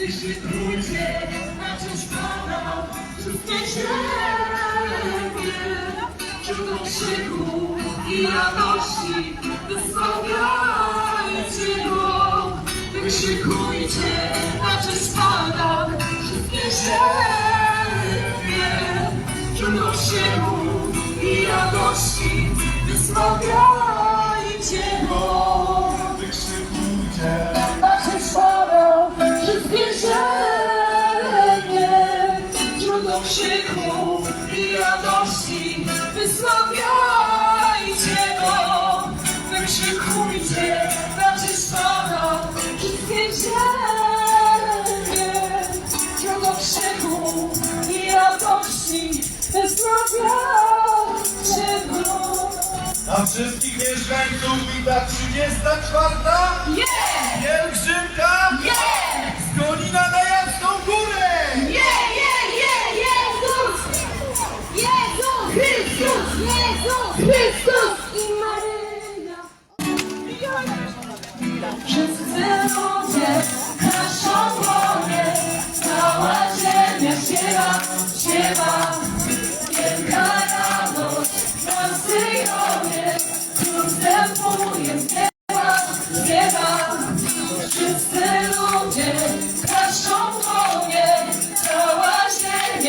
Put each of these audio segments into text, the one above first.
Wyszykujcie na czymś Pana wszystkie ziemie. Źródło krzyku i radości wysławiajcie Go. Wykrzykujcie na czymś Pana wszystkie. Źródło krzyku i na wszystkich mieszkańców wita 34. Yeah! Pielgrzymka Yeah! z Konina na Jasną Górę! Je, je, je, Jezus! Jezus! Chrystus! Jezus! Chrystus i Maryja! Wszyscy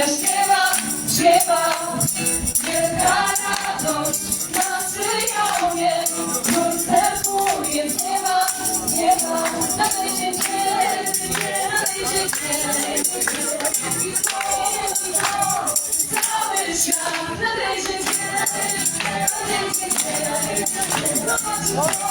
ziemia śpiewa, śpiewa. Wielka radość na Syjonie, Król wstępuje z nieba, nieba. Nadejdzie dzień, nadejdzie dzień, i zbawieni go, cały świat. Nadejdzie dzień, nadejdzie dzień, zobaczy Bogu. Każdy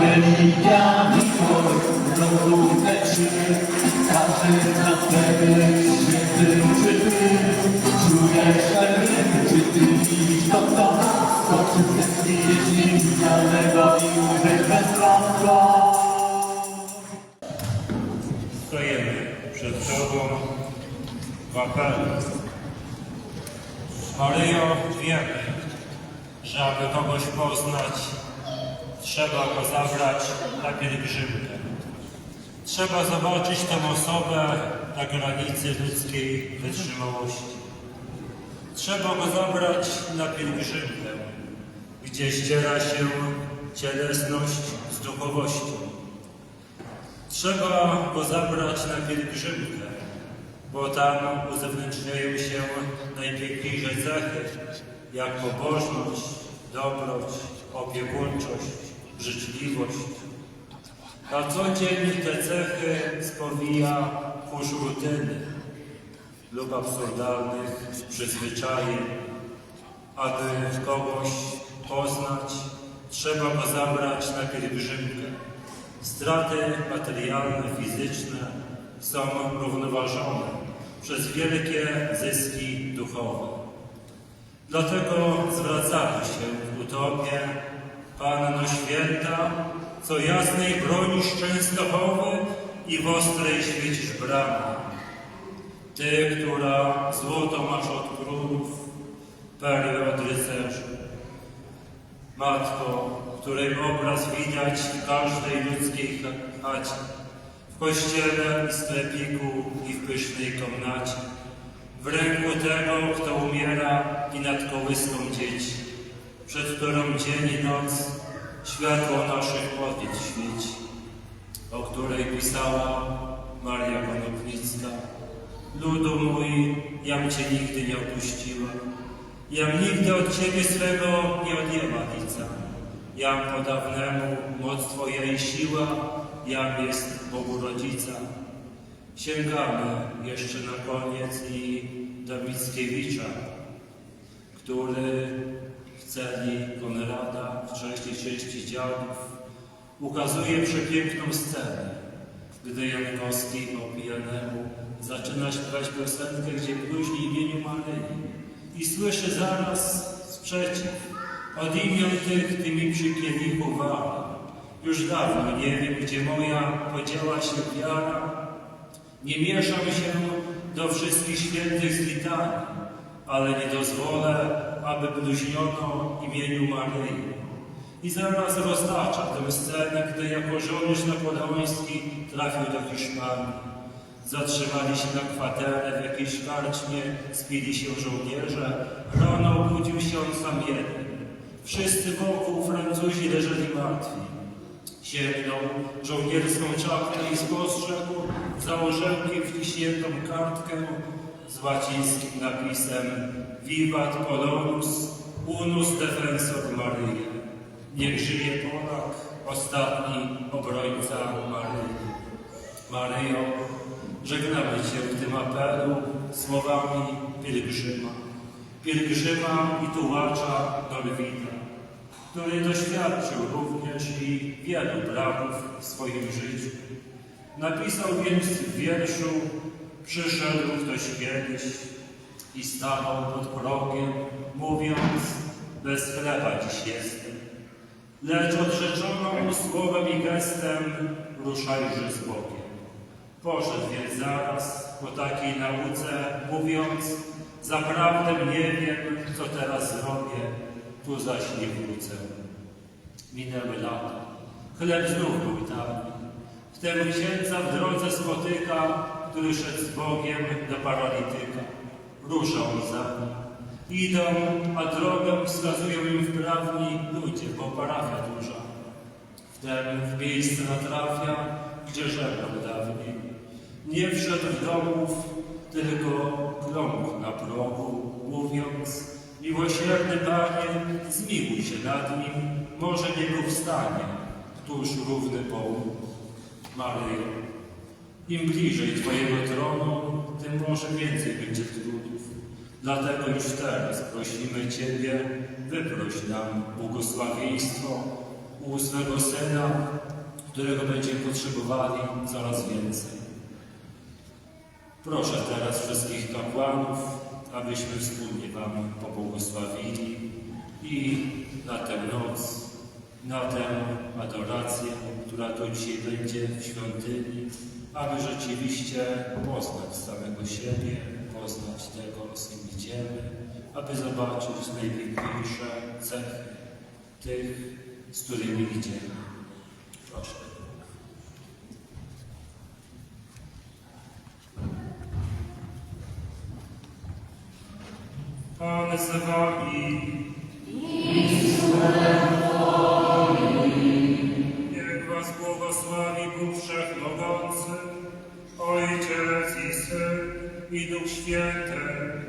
trąba Religia, miłość, rozum, leczy na czy ty czy widzisz to widzieć niewidzialnego i przed Tobą w apelu. Maryjo, wiemy, że aby kogoś poznać, trzeba go zabrać na pielgrzymkę. Trzeba zobaczyć tę osobę na granicy ludzkiej wytrzymałości. Trzeba go zabrać na pielgrzymkę, gdzie ściera się cielesność z duchowością. Trzeba go zabrać na pielgrzymkę, bo tam uzewnętrzniają się najpiękniejsze cechy, jak pobożność, dobroć, opiekuńczość, życzliwość. Na co dzień te cechy spowija kurz rutyny lub absurdalnych przyzwyczajeń. Aby kogoś poznać, trzeba go zabrać na pielgrzymkę. Straty materialne, fizyczne są równoważone przez wielkie zyski duchowe. Dlatego zwracamy się w utopię Panno Święta, co jasnej bronisz Częstochowy i w ostrej świecisz bramy. Ty, która złoto masz od królów, perły od rycerzy. Matko, której obraz widać w każdej ludzkiej chacie, w kościele, w sklepiku i w pysznej komnacie, w ręku tego, kto umiera i nad kołyską dzieci, przed którą dzień i noc światło naszych modlitw świeci, o której pisała Maria Konopnicka. Ludu mój, jam Cię nigdy nie opuściła, jam nigdy od Ciebie swego nie odjęła lica. Jam po dawnemu moc Twoja i siła, jam jest Bogu Rodzica. Sięgamy jeszcze na koniec i do Mickiewicza, który celi Konrada w trzeciej części dziadów ukazuje przepiękną scenę, gdy Jankowski po pijanemu zaczyna śpiewać piosenkę, gdzie bluźni imieniu Maryi i słyszy zaraz sprzeciw. Od imion tych ty mi przy wala. Już dawno nie wiem, gdzie moja podziała się wiara. Nie mieszam się do wszystkich świętych z litanii, ale nie dozwolę, aby bluźniono imieniu Maryi. I zaraz roztacza tę scenę, gdy jako żołnierz napoleoński trafił do Hiszpanii. Zatrzymali się na kwaterę w jakiejś karczmie, spili się żołnierze. Rano obudził się on sam jeden. Wszyscy wokół Francuzi leżeli martwi. Sięgnął żołnierską czapkę i spostrzegł za orzełkiem wciśniętą kartkę z łacińskim napisem Vivat Polonus, unus defensor Maryi. Niech żyje Polak, ostatni obrońca Maryi. Maryjo, żegnamy Cię w tym apelu słowami pielgrzyma. Pielgrzyma i tułacza Norwida, który doświadczył również i wielu brawów w swoim życiu. Napisał więc w wierszu Przyszedł ktoś kiedyś i stanął pod progiem, mówiąc bez chleba dziś jestem. Lecz odrzeczono mu słowem i gestem ruszajże z Bogiem. Poszedł więc zaraz po takiej nauce, mówiąc Zaprawdę nie wiem, co teraz zrobię, tu zaś nie wrócę. Minęły lata. Chleb znów był tani. Wtem księdza w drodze spotyka, który szedł z Bogiem do paralityka. Ruszał za nim. Idą, a drogę wskazują im wprawni ludzie, bo parafia duża. Wtem w miejsce natrafia, gdzie żebrał dawniej. Nie wszedł w domów, tylko kląkł na progu, mówiąc Miłosierny Panie, zmiłuj się nad nim, może niego wstanie, tuż równy Bogu. Maryjo, im bliżej Twojego tronu, tym może więcej będzie trudów. Dlatego już teraz prosimy Ciebie, wyproś nam błogosławieństwo u swego Syna, którego będziemy potrzebowali coraz więcej. Proszę teraz wszystkich kapłanów, abyśmy wspólnie Wam pobłogosławili i na tę noc, na tę adorację, która tu dzisiaj będzie w świątyni, aby rzeczywiście poznać samego siebie, poznać tego, z kim idziemy, aby zobaczyć najpiękniejsze cechy tych, z którymi idziemy. Proszę. Pan z wami. i Duch Święty.